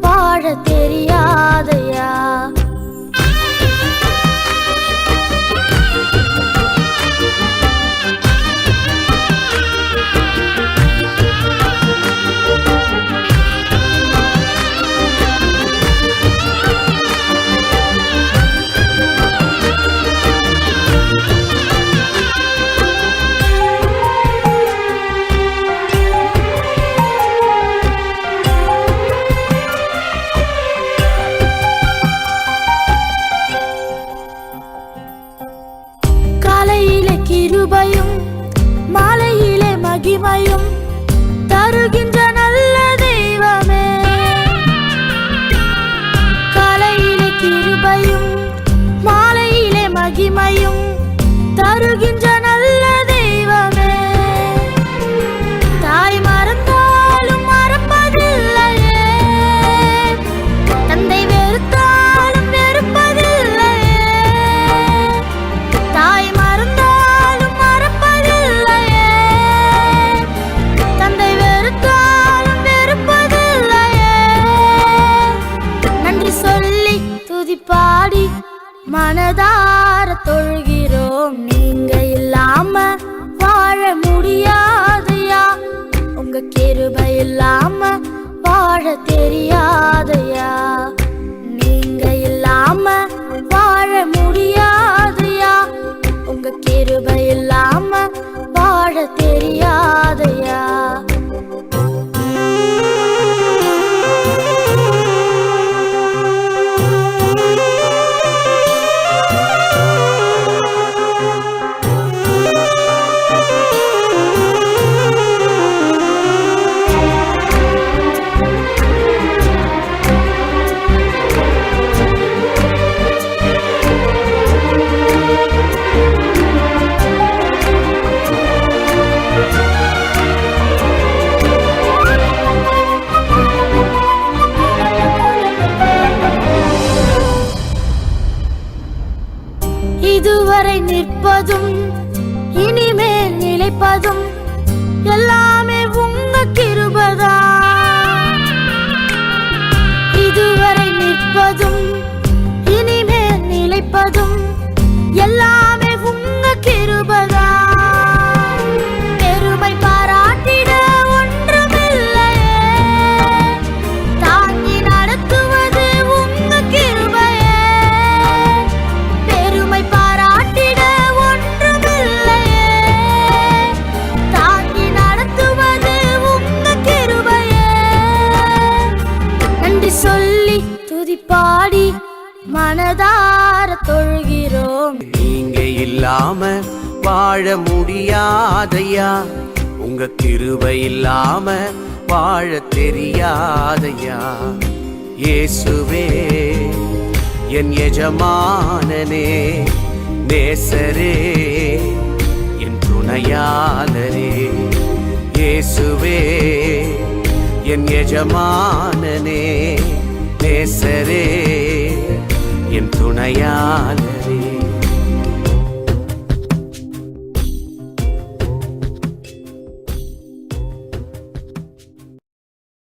வாழ தெரியாதையா? തരുകിൻ பாடி மனதார தொழுகிறோம். நீங்க இல்லாம வாழ முடியாதையா? உங்க கிருப இல்லாம வாழ தெரியாதையா? நீங்க இல்லாம வாழ முடியாதையா? உங்க கிருப இல்லாம வாழ தெரியாதையா? நிற்பதும் இனிமேல் நிலைப்பதும் எல்லா மனதார தொழுகிறோம். நீங்க இல்லாம வாழ முடியாதையா? உங்க கிருபை இல்லாம வாழ தெரியாதையா? இயேசுவே என் எஜமானனே நேசரே என் துணையாளரே. இயேசுவே என் எஜமானனே நேசரே. துணையால்